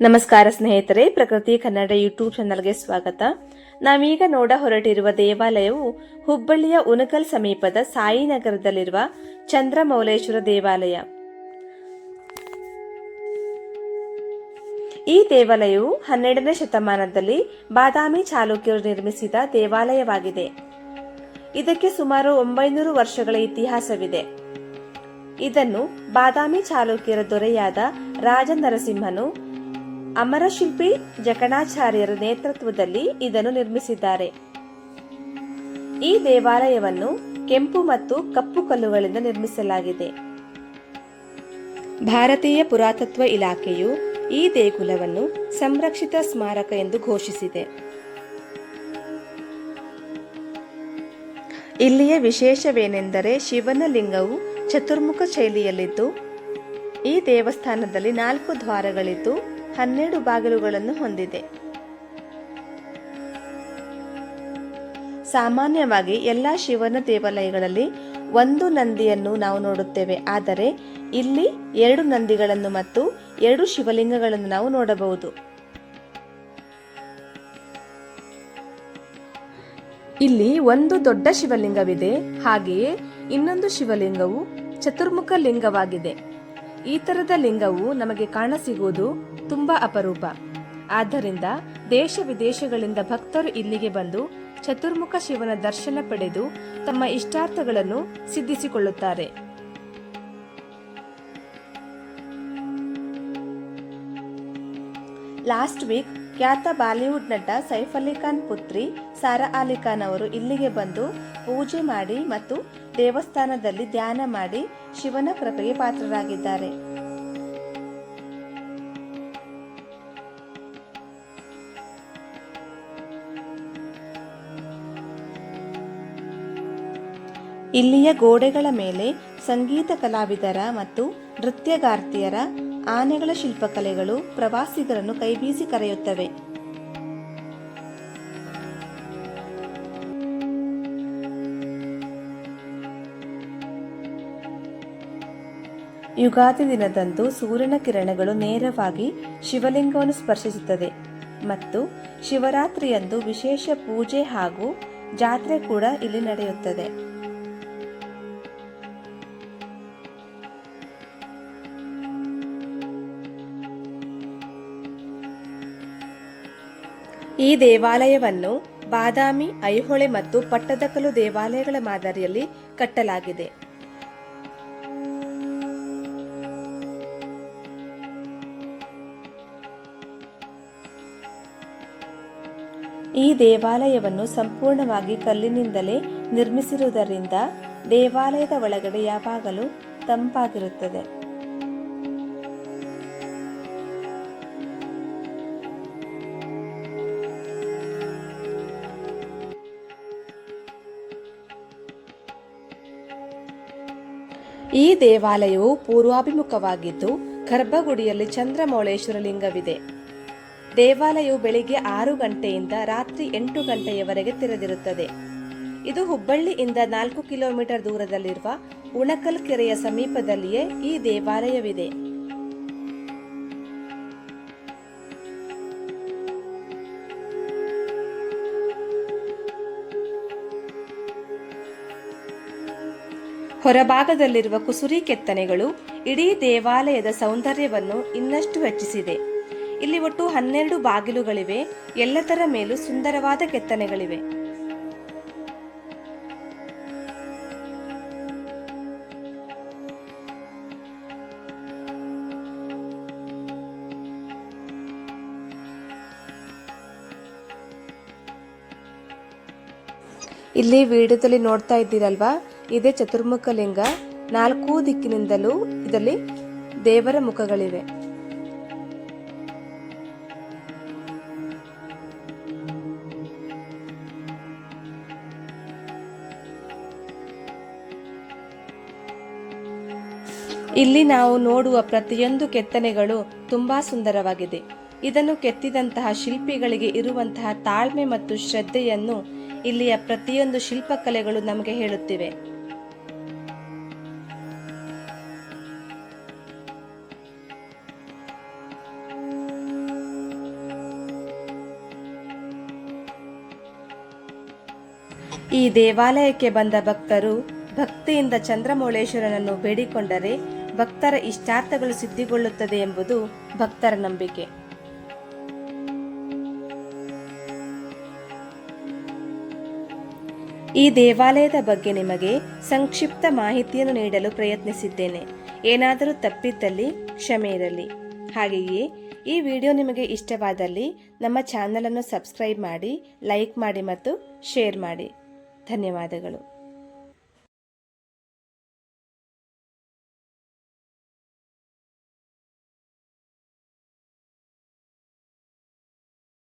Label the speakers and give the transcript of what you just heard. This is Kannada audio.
Speaker 1: ನಮಸ್ಕಾರ ಸ್ನೇಹಿತರೆ, ಪ್ರಕೃತಿ ಕನ್ನಡ ಯೂಟ್ಯೂಬ್ ಚಾನಲ್ಗೆ ಸ್ವಾಗತ. ನಾವೀಗ ನೋಡ ಹೊರಟಿರುವ ದೇವಾಲಯವು ಹುಬ್ಬಳ್ಳಿಯ ಉನಕಲ್ ಸಮೀಪದ ಸಾಯಿನಗರದಲ್ಲಿರುವ ಚಂದ್ರಮೌಲೇಶ್ವರ ದೇವಾಲಯ. ಈ ದೇವಾಲಯವು ಹನ್ನೆರಡನೇ ಶತಮಾನದಲ್ಲಿ ಬಾದಾಮಿ ಚಾಲುಕ್ಯರು ನಿರ್ಮಿಸಿದ ದೇವಾಲಯವಾಗಿದೆ. ಇದಕ್ಕೆ ಸುಮಾರು ಒಂಬೈನೂರು ವರ್ಷಗಳ ಇತಿಹಾಸವಿದೆ. ಇದನ್ನು ಬಾದಾಮಿ ಚಾಲುಕ್ಯರ ದೊರೆಯಾದ ರಾಜ ನರಸಿಂಹನು ಅಮರಶಿಲ್ಪಿ ಜಕಣಾಚಾರ್ಯರ ನೇತೃತ್ವದಲ್ಲಿ ಇದನ್ನು ನಿರ್ಮಿಸಿದ್ದಾರೆ. ಈ ದೇವಾಲಯವನ್ನು ಕೆಂಪು ಮತ್ತು ಕಪ್ಪು ಕಲ್ಲುಗಳಿಂದ ನಿರ್ಮಿಸಲಾಗಿದೆ. ಭಾರತೀಯ ಪುರಾತತ್ವ ಇಲಾಖೆಯು ಈ ದೇಗುಲವನ್ನು ಸಂರಕ್ಷಿತ ಸ್ಮಾರಕ ಎಂದು ಘೋಷಿಸಿದೆ. ಇಲ್ಲಿಯ ವಿಶೇಷವೇನೆಂದರೆ ಶಿವನ ಲಿಂಗವು ಚತುರ್ಮುಖ ಶೈಲಿಯಲ್ಲಿದ್ದು, ಈ ದೇವಸ್ಥಾನದಲ್ಲಿ ನಾಲ್ಕು ದ್ವಾರಗಳಿದ್ದು ಹನ್ನೆರಡು ಬಾಗಿಲುಗಳನ್ನು ಹೊಂದಿದೆ. ಸಾಮಾನ್ಯವಾಗಿ ಎಲ್ಲ ಶಿವನ ದೇವಾಲಯಗಳಲ್ಲಿ ಒಂದು ನಂದಿಯನ್ನು ನಾವು ನೋಡುತ್ತೇವೆ. ಆದರೆ, ಇಲ್ಲಿ ಎರಡು ನಂದಿಗಳನ್ನು ಮತ್ತು ಎರಡು ಶಿವಲಿಂಗಗಳನ್ನು ನಾವು ನೋಡಬಹುದು. ಇಲ್ಲಿ ಒಂದು ದೊಡ್ಡ ಶಿವಲಿಂಗವಿದೆ. ಹಾಗೆಯೇ ಇನ್ನೊಂದು ಶಿವಲಿಂಗವು ಚತುರ್ಮುಖ ಲಿಂಗವಾಗಿದೆ. ಈ ತರದ ಲಿಂಗವು ನಮಗೆ ಕಾಣಸಿಗುವುದು ತುಂಬಾ ಅಪರೂಪ. ಆದ್ದರಿಂದ ದೇಶ ವಿದೇಶಗಳಿಂದ ಭಕ್ತರು ಇಲ್ಲಿಗೆ ಬಂದು ಚತುರ್ಮುಖ ಶಿವನ ದರ್ಶನ ಪಡೆದು ತಮ್ಮ ಇಷ್ಟಾರ್ಥಗಳನ್ನು ಸಿದ್ಧಿಸಿಕೊಳ್ಳುತ್ತಾರೆ. ಲಾಸ್ಟ್ ವೀಕ್ ಖ್ಯಾತ ಬಾಲಿವುಡ್ ನಟ ಸೈಫ್ ಅಲಿ ಖಾನ್ ಪುತ್ರಿ ಸಾರಾ ಅಲಿ ಖಾನ್ ಅವರು ಇಲ್ಲಿಗೆ ಬಂದು ಪೂಜೆ ಮಾಡಿ ಮತ್ತು ದೇವಸ್ಥಾನದಲ್ಲಿ ಧ್ಯಾನ ಮಾಡಿ ಶಿವನ ಕೃಪೆಗೆ ಪಾತ್ರರಾಗಿದ್ದಾರೆ. ಇಲ್ಲಿಯ ಗೋಡೆಗಳ ಮೇಲೆ ಸಂಗೀತ ಕಲಾವಿದರ ಮತ್ತು ನೃತ್ಯಗಾರ್ತಿಯರ ಆನೆಗಳ ಶಿಲ್ಪಕಲೆಗಳು ಪ್ರವಾಸಿಗರನ್ನು ಕೈಬೀಸಿ ಕರೆಯುತ್ತವೆ. ಯುಗಾದಿ ದಿನದಂದು ಸೂರ್ಯನ ಕಿರಣಗಳು ನೇರವಾಗಿ ಶಿವಲಿಂಗವನ್ನು ಸ್ಪರ್ಶಿಸುತ್ತದೆ ಮತ್ತು ಶಿವರಾತ್ರಿಯಂದು ವಿಶೇಷ ಪೂಜೆ ಹಾಗೂ ಜಾತ್ರೆ ಕೂಡ ಇಲ್ಲಿ ನಡೆಯುತ್ತದೆ. ಈ ದೇವಾಲಯವನ್ನು ಬಾದಾಮಿ, ಐಹೊಳೆ ಮತ್ತು ಪಟ್ಟದಕಲ್ಲು ದೇವಾಲಯಗಳ ಮಾದರಿಯಲ್ಲಿ ಕಟ್ಟಲಾಗಿದೆ. ಈ ದೇವಾಲಯವನ್ನು ಸಂಪೂರ್ಣವಾಗಿ ಕಲ್ಲಿನಿಂದಲೇ ನಿರ್ಮಿಸಿರುವುದರಿಂದ ದೇವಾಲಯದ ಒಳಗಡೆ ಯಾವಾಗಲೂ ತಂಪಾಗಿರುತ್ತದೆ. ಈ ದೇವಾಲಯವು ಪೂರ್ವಾಭಿಮುಖವಾಗಿದ್ದು, ಗರ್ಭಗುಡಿಯಲ್ಲಿ ಚಂದ್ರಮೌಳೇಶ್ವರ ಲಿಂಗವಿದೆ. ದೇವಾಲಯವು ಬೆಳಿಗ್ಗೆ ಆರು ಗಂಟೆಯಿಂದ ರಾತ್ರಿ ಎಂಟು ಗಂಟೆಯವರೆಗೆ ತೆರೆದಿರುತ್ತದೆ. ಇದು ಹುಬ್ಬಳ್ಳಿಯಿಂದ ನಾಲ್ಕು ಕಿಲೋಮೀಟರ್ ದೂರದಲ್ಲಿರುವ ಉಣಕಲ್ ಕೆರೆಯ ಸಮೀಪದಲ್ಲಿಯೇ ಈ ದೇವಾಲಯವಿದೆ. ಹೊರಭಾಗದಲ್ಲಿರುವ ಕುಸುರಿ ಕೆತ್ತನೆಗಳು ಇಡೀ ದೇವಾಲಯದ ಸೌಂದರ್ಯವನ್ನು ಇನ್ನಷ್ಟು ಹೆಚ್ಚಿಸಿದೆ. ಇಲ್ಲಿ ಒಟ್ಟು ಹನ್ನೆರಡು ಬಾಗಿಲುಗಳಿವೆ, ಎಲ್ಲದರ ಮೇಲೂ ಸುಂದರವಾದ ಕೆತ್ತನೆಗಳಿವೆ. ಇಲ್ಲಿ ವಿಡಿಯೋದಲ್ಲಿ ನೋಡ್ತಾ ಇದ್ದೀರಲ್ವಾ? ಇದೇ ಚತುರ್ಮುಖ ಲಿಂಗ ನಾಲ್ಕು ದಿಕ್ಕಿನಿಂದಲೂ ಇದರಲ್ಲಿ ದೇವರ ಮುಖಗಳಿವೆ. ಇಲ್ಲಿ ನಾವು ನೋಡುವ ಪ್ರತಿಯೊಂದು ಕೆತ್ತನೆಗಳು ತುಂಬಾ ಸುಂದರವಾಗಿದೆ. ಇದನ್ನು ಕೆತ್ತಿದಂತಹ ಶಿಲ್ಪಿಗಳಿಗೆ ಇರುವಂತಹ ತಾಳ್ಮೆ ಮತ್ತು ಶ್ರದ್ಧೆಯನ್ನು ಇಲ್ಲಿಯ ಪ್ರತಿಯೊಂದು ಶಿಲ್ಪಕಲೆಗಳು ನಮಗೆ ಹೇಳುತ್ತಿವೆ. ಈ ದೇವಾಲಯಕ್ಕೆ ಬಂದ ಭಕ್ತರು ಭಕ್ತಿಯಿಂದ ಚಂದ್ರಮೌಳೇಶ್ವರನನ್ನು ಬೇಡಿಕೊಂಡರೆ ಭಕ್ತರ ಇಷ್ಟಾರ್ಥಗಳು ಸಿದ್ಧಿಗೊಳ್ಳುತ್ತದೆ ಎಂಬುದು ಭಕ್ತರ ನಂಬಿಕೆ. ಈ ದೇವಾಲಯದ ಬಗ್ಗೆ ನಿಮಗೆ ಸಂಕ್ಷಿಪ್ತ ಮಾಹಿತಿಯನ್ನು ನೀಡಲು ಪ್ರಯತ್ನಿಸಿದ್ದೇನೆ. ಏನಾದರೂ ತಪ್ಪಿದ್ದಲ್ಲಿ ಕ್ಷಮೆ ಇರಲಿ. ಹಾಗೆಯೇ, ಈ ವಿಡಿಯೋ ನಿಮಗೆ ಇಷ್ಟವಾದಲ್ಲಿ ನಮ್ಮ ಚಾನಲನ್ನು ಸಬ್ಸ್ಕ್ರೈಬ್ ಮಾಡಿ, ಲೈಕ್ ಮಾಡಿ ಮತ್ತು ಶೇರ್ ಮಾಡಿ. ಧನ್ಯವಾದಗಳು.